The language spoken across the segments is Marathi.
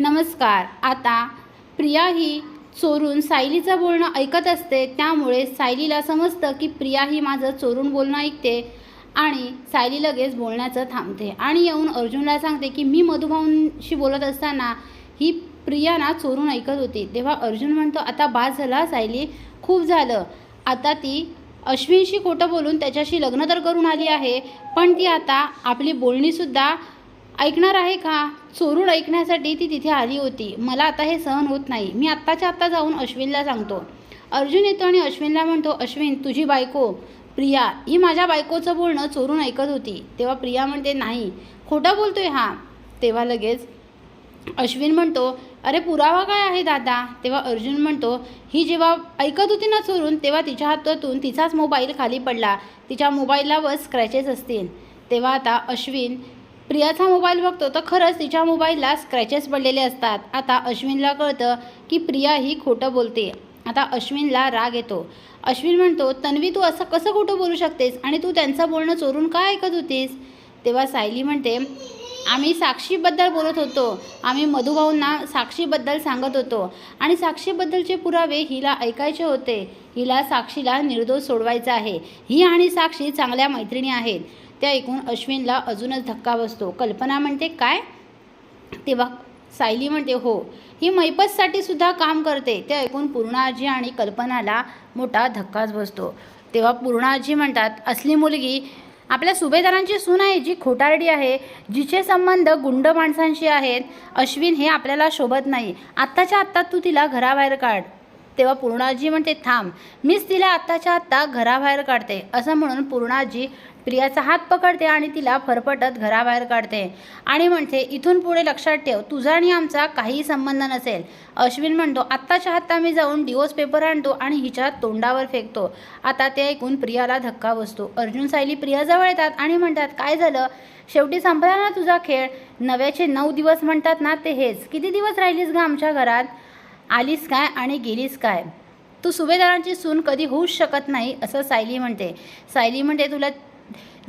नमस्कार. आता प्रिया ही चोरून सायलीचं बोलणं ऐकत असते त्यामुळे सायलीला समजतं की प्रिया ही माझं चोरून बोलणं ऐकते आणि सायली लगेच बोलण्याचं थांबते. आणि येऊन अर्जुनला सांगते की मी मधुभाऊंशी बोलत असताना ही प्रिया ना चोरून ऐकत होती. तेव्हा अर्जुन म्हणतो आता बाद झाला सायली खूप झालं. आता ती अश्विनशी खोटं बोलून त्याच्याशी लग्न तर करून आली आहे पण ती आता आपली बोलणीसुद्धा ऐकणार आहे का? चोरून ऐकण्यासाठी ती तिथे आली होती. मला आता हे सहन होत नाही. मी आत्ताच्या आत्ता जाऊन अश्विनला सांगतो. अर्जुन येतो आणि अश्विनला म्हणतो अश्विन तुझी बायको प्रिया ही माझ्या बायकोचं बोलणं चोरून ऐकत होती. तेव्हा प्रिया म्हणते नाही. खोटं बोलतोय हा. तेव्हा लगेच अश्विन म्हणतो अरे पुरावा काय आहे दादा? तेव्हा अर्जुन म्हणतो ही जेव्हा ऐकत होती ना चोरून तेव्हा तिच्या हातातून तिचाच मोबाईल खाली पडला. तिच्या मोबाईलवर स्क्रॅचेस असतील. तेव्हा आता अश्विन प्रियाचा मोबाईल बघतो तर खरंच तिच्या मोबाईलला स्क्रॅचेस पडलेले असतात. आता अश्विनला कळतं की प्रिया ही खोटं बोलते. आता अश्विनला राग येतो. अश्विन म्हणतो तन्वी तू असं कसं खोटं बोलू शकतेस? आणि तू त्यांचं बोलणं चोरून का ऐकत होतीस? तेव्हा सायली म्हणते आम्ही साक्षीबद्दल बोलत होतो. आम्ही मधुभाऊंना साक्षीबद्दल सांगत होतो. आणि साक्षीबद्दलचे पुरावे हिला ऐकायचे होते. हिला साक्षीला निर्दोष सोडवायचा आहे. ही आणि साक्षी चांगल्या मैत्रिणी आहेत. ते ऐकून अश्विनला अजूनच धक्का बसतो. कल्पना म्हणते काय? तेव्हा सायली म्हणते हो ही मैपतसाठी सुद्धा काम करते. ते ऐकून पूर्णाजी आणि कल्पनाला मोठा धक्काच बसतो. तेव्हा पूर्णाजी म्हणतात असली मुलगी आपल्या सुभेदारांची सून आहे जी खोटारडी आहे जिचे संबंध गुंड माणसांशी आहेत. अश्विन हे आपल्याला शोभत नाही. आत्ताच्या आत्ता तू तिला घराबाहेर काढ. तेव्हा पूर्णाजी म्हणते थांब मीच तिला आत्ताच्या आत्ता घराबाहेर काढते. असं म्हणून पूर्णाजी प्रियाचा हात पकडते आणि तिला फरफटत घराबाहेर काढते. आणि म्हणते इथून पुढे लक्षात ठेव तुझा आणि आमचा काहीही संबंध नसेल. अश्विन म्हणतो आत्ताच्या हाता मी जाऊन डिवोर्स पेपर आणतो आणि हिच्या तोंडावर फेकतो. आता ते ऐकून प्रियाला धक्का बसतो. अर्जुन सायली प्रियाजवळ येतात आणि म्हणतात काय झालं? शेवटी संपला ना तुझा खेळ? नव्याचे नऊ दिवस म्हणतात ना ते हेच. किती दिवस राहिलीस ग आमच्या घरात? आलीस काय आणि गेलीस काय? तू सुभेदारांची सून कधी होऊच शकत नाही असं सायली म्हणते. सायली म्हणते तुला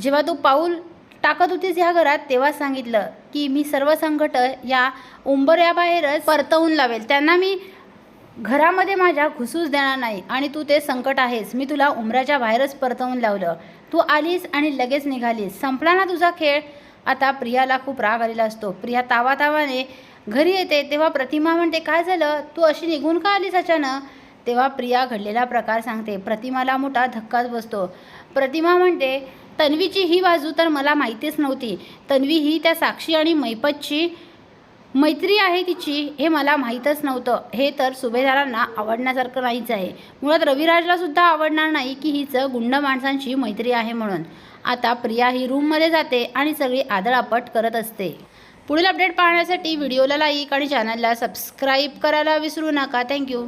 जेव्हा तू पाऊल टाकत होतीस ह्या घरात तेव्हा सांगितलं की मी सर्व संकट या उंबऱ्याबाहेरच परतवून लावेल. त्यांना मी घरामध्ये माझ्या घुसूच देणार नाही आणि तू ते संकट आहेस. मी तुला उंबऱ्याच्या बाहेरच परतवून लावलं. तू आलीस आणि लगेच निघालीस. संपला ना तुझा खेळ? आता प्रियाला खूप राग आलेला असतो. प्रिया तावातावाने घरी येते तेव्हा प्रतिमा म्हणते काय झालं? तू अशी निघून का आलीस अचानक? तेव्हा प्रिया घडलेला प्रकार सांगते. प्रतिमाला मोठा धक्काच बसतो. प्रतिमा म्हणते तन्वीची ही बाजू तर मला माहितीच नव्हती. तन्वी ही त्या साक्षी आणि मैपतची मैत्री आहे तिची हे मला माहीतच नव्हतं. हे तर सुभेदारांना आवडण्यासारखं नाहीच आहे. मुळात रविराजला सुद्धा आवडणार नाही की हिचं गुंड माणसांची मैत्री आहे म्हणून. आता प्रिया ही रूममध्ये जाते आणि सगळी आदळापट करत असते. पुढील अपडेट पाहण्यासाठी व्हिडिओला लाईक आणि चॅनलला सबस्क्राईब करायला विसरू नका. थँक्यू